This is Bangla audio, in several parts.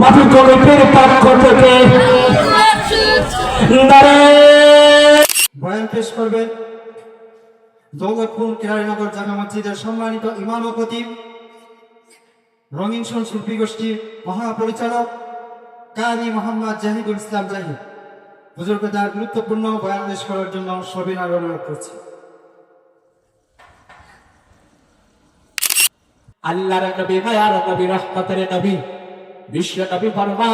মাফি কমিটির পক্ষ থেকে। নারে বয়ান পেশ করবেন দৌলতপুর কেরানীনগর জামা মসজিদের সম্মানিত ইমাম ও খতিব রঙিন সন শিল্পী গোষ্ঠীর মহাপরিচালক কারি মোহাম্মদ জাহিদুল ইসলাম জাহিদ। বুজুর্গ তার গুরুত্বপূর্ণ বয়ান পেশ করার জন্য সবিনার অনুরোধ করছি। আল্লাহর নবী মায়ার নবী রহমতের নবী। বিশ্ব নবী ফরমা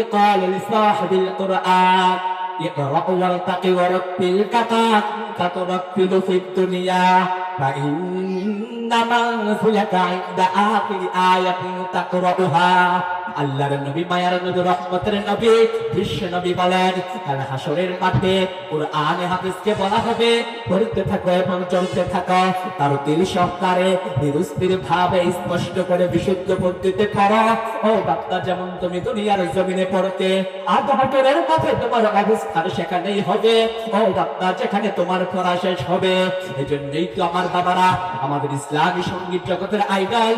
ইকাল লিসাহিবিল কুরআন اقرأ وارتق ورتل كما تترتل في الدنيا فإنما مثلك عند آخر آية تقرأها আল্লাহর নবী, মায়ার নবী, রহমতের নবী, বিশ্ব নবী বলেন আর হাসরের মাঠে কোরআনে হাফিজকে বলা হবে, পড়তে থাকো এবং চলতে থাকো। তার তিল সহকারে নিরুস্থির ভাবে স্পষ্ট করে বিশুদ্ধ পদ্ধতিতে পড়ো। ও বাপ্তা যেমন তুমি দুনিয়ার জমিনে পড়তে, আধ হাটরের মাঠে তোমার অবস্থান সেখানেই হবে। ও বাপ্তা যেখানে তোমার পড়া শেষ হবে। এই জন্যই তো আমার বাবারা, আমাদের ইসলামী সংগীত জগতের আইডল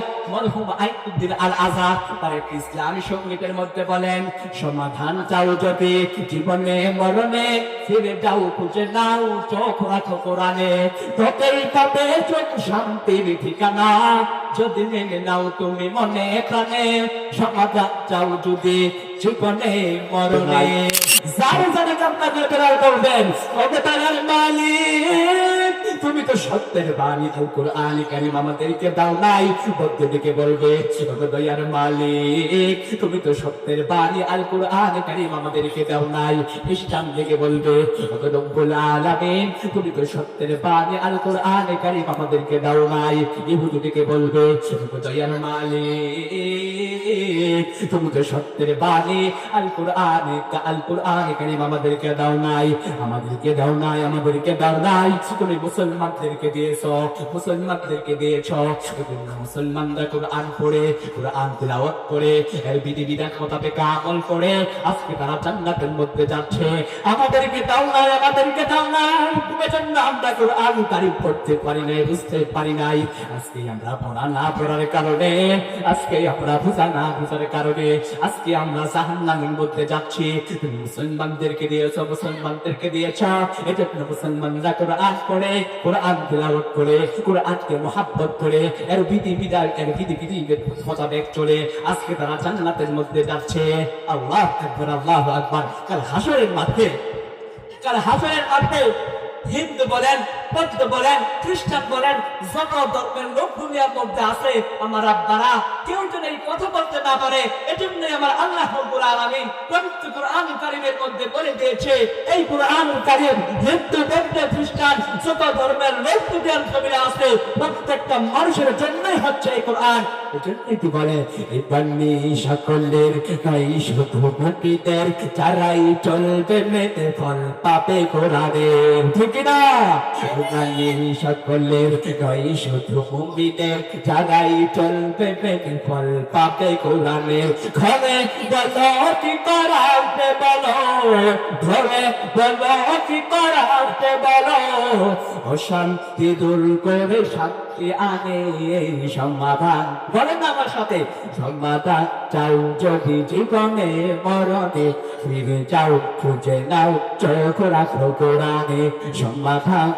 সমাধান চাও যদি জীবনে, মরণে ফিরে যাও, খুঁজে নাও চোখ রাখো কোরআনে। তোকেই পাবে চোখ শান্তির ঠিকানা। যদি মেনে নাও তুমি মনে প্রাণে, সমাধান চাও যদি জীবনে, মরণে। যার যারা কামনা করে করবেন ওকে তার মালিক? তুমি তো সত্যের বাণী আল কোরআন কারিম আমাদেরকে দাও নাই। বদ্ধদিকে বলবে দয়ার মালিক, তুমি তো সত্যের বাণী আল কোরআন কারিম আমাদেরকে দাও নাই। খ্রিস্টান দিকে বলবে আলামিন, তুমি তো সত্যের বাণী আল কোরআন কারিম আমাদেরকে দাও নাই। ইহুদিকে বলবে দয়ার মালিক, তুমি তো সত্যের বাণী আল কোরআন আল কোরআন কারিম আমাদেরকে দাও নাই। আমাদেরকে দাও নাই, আমাদেরকে দাও নাই। তুমি মুসলমানদেরকে দিয়েছ মুসলমানদেরকে দিয়েছ। মুসলমানরা কোরআন পড়ে, কোরআন তিলাওয়াত করে এর বিধি বিধান মোতাবেক আমল করে, আজকে তারা জান্নাতের মধ্যে যাচ্ছে। আমাদেরকে দাও নাই, আমাদেরকে দাও তুমি আমরা কোরআন পারি নাই, বুঝতে পারি নাই। আজকে আমরা পড়া না পড়ার কারণে আজকে আমরা বুঝা না বুঝার কারণে, আজকে আমরা জাহান্নামের মধ্যে যাচ্ছি। মুসলমানদেরকে দিয়েছ মুসলমানদেরকে দিয়েছ। এজন্য মুসলমানরা কোরআন পড়ে কোরআন তিলাওয়াত করে, কোরআনকে মহাব্বত করে, এর বিধি বিধান, এর বিধি বিধি মোতাবেক চলে। আজকে তারা জান্নাতের মধ্যে যাচ্ছে। আল্লাহ আকবার আল্লাহ আকবার। কাল হাসরের মাঠে, কাল হাসরের মাঠে হিন্দু বলেন, বৌদ্ধ বলেন, খ্রিস্টান বলেন, যত ধর্মের লোক দুনিয়ার মধ্যে আছে, আমার আব্বারা কেউ যেন এই কথা বলতে না পারে এজন্য আমার আল্লাহ রব্বুল আলামিন পবিত্র কোরআন কারিমের মধ্যে বলে দিয়েছে, এই কোরআন কারিম হিন্দু বৌদ্ধ খ্রিস্টান যত ধর্মের লোক জমিনে আছে প্রত্যেকটা মানুষের জন্যই হচ্ছে এই কোরআন। এজন্যই বলে এই পান্নি সকলের নাই শুধু মুক্তিদের যারাই চলবে মেতে ফল পাবে কোরআনের ঠিক না? পান্নি সকলের নাই শুধু মুক্তিদের যারাই চলবে মেতে ফল পাবে কোরআনের ঘরে বলো কি করাতে বলো ঘরে বলো কি করাতে বলো, অশান্তি দূর করে শান্তি আনে এই সমাধান। বলেন না আমার সাথে, সমাধান চাও যদি জীবনে মরণে, ফিরে যাও খুঁজে নাও, চোখ রাখো কোরআনে, সমাধান।